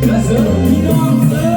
Cause I'm a dancer.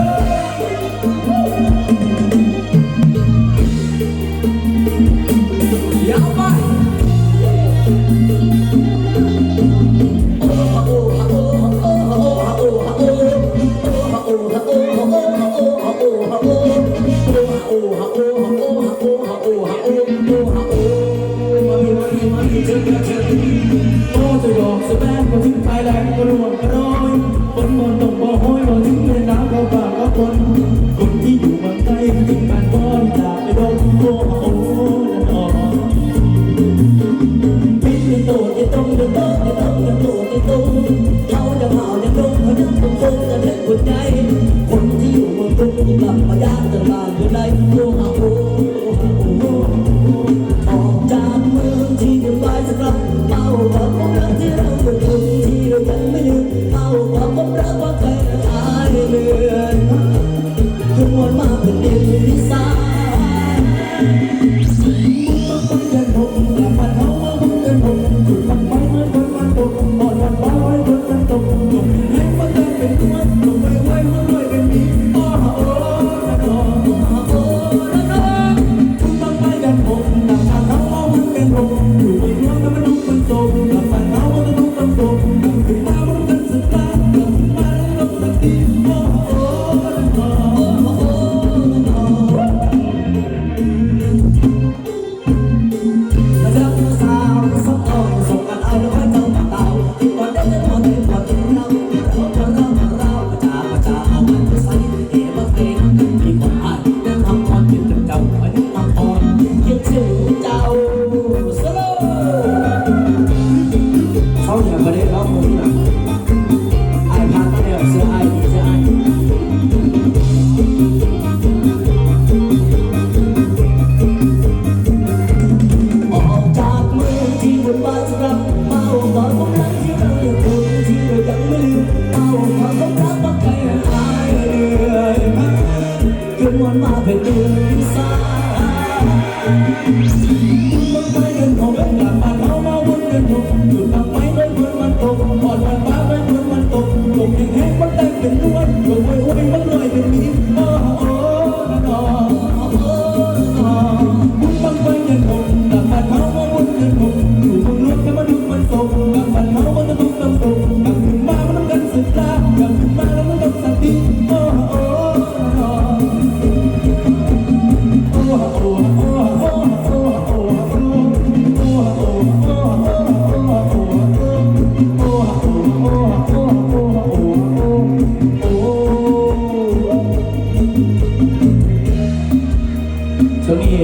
ช่วงนี้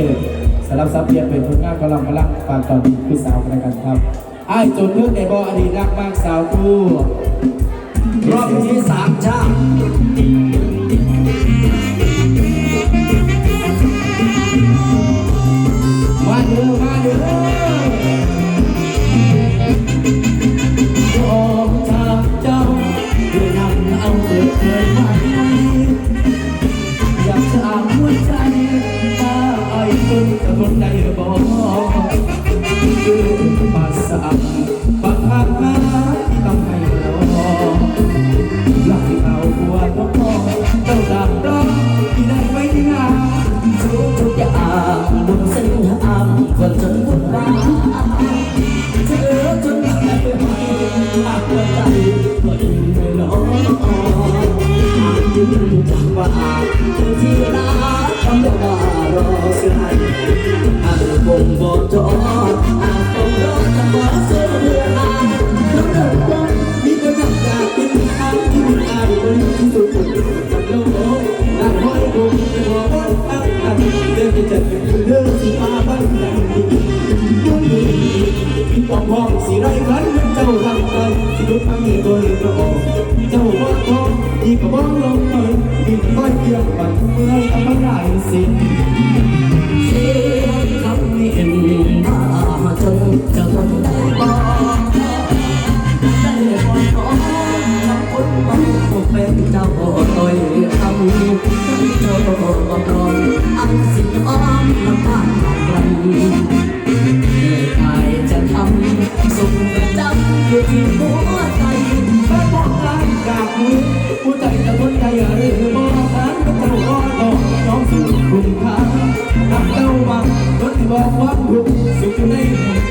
สำหรับซับเพียงเป็นผลงานกำลังพลังฝากต่อดีคือสาวกันนะครับไอ้จนเรื่องในบ่ออดีตรักมากสาวคู่รอบที่สามชาติมาเด้อมาเด้อ oportunidade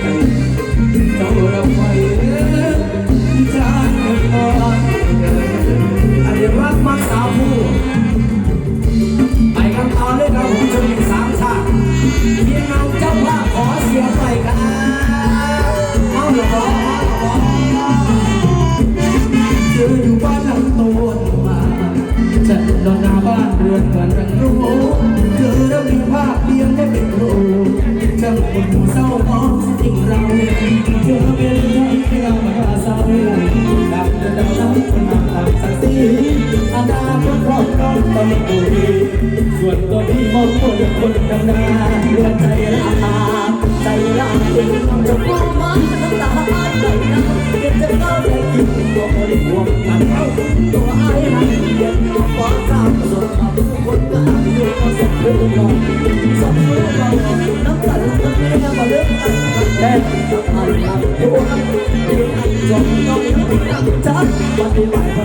Amen. ส่วนตัวพี่มองคนคนทำงานเรื่องใจละอาใจละเองจะพูดมาน้ำตาไใจนะเก็บจะเข้าใจกินตัวคนหวงกันเอาตัวไอ้หันเย็นตัวฟ้าสามสดขับทุกคนกันอยู่มสองคนลองสองคนลองน้ำตาลน้ำเมียมาเลิกกันแน่กับอันนั้นโอ้ยเด็กอันจงต้องตั้งใจัฏิบัติ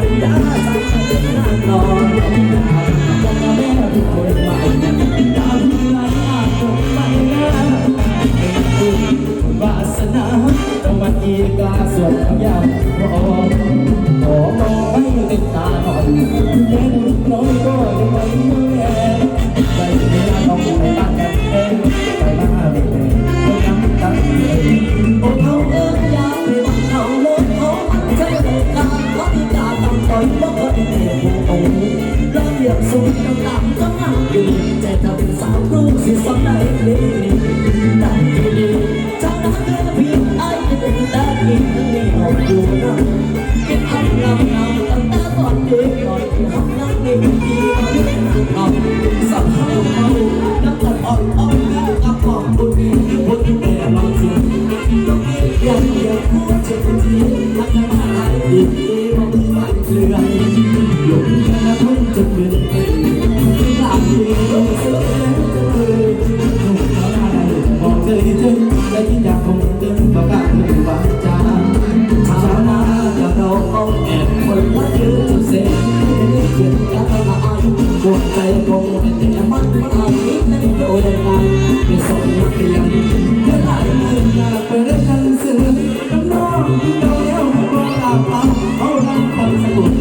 ของคนสมุทร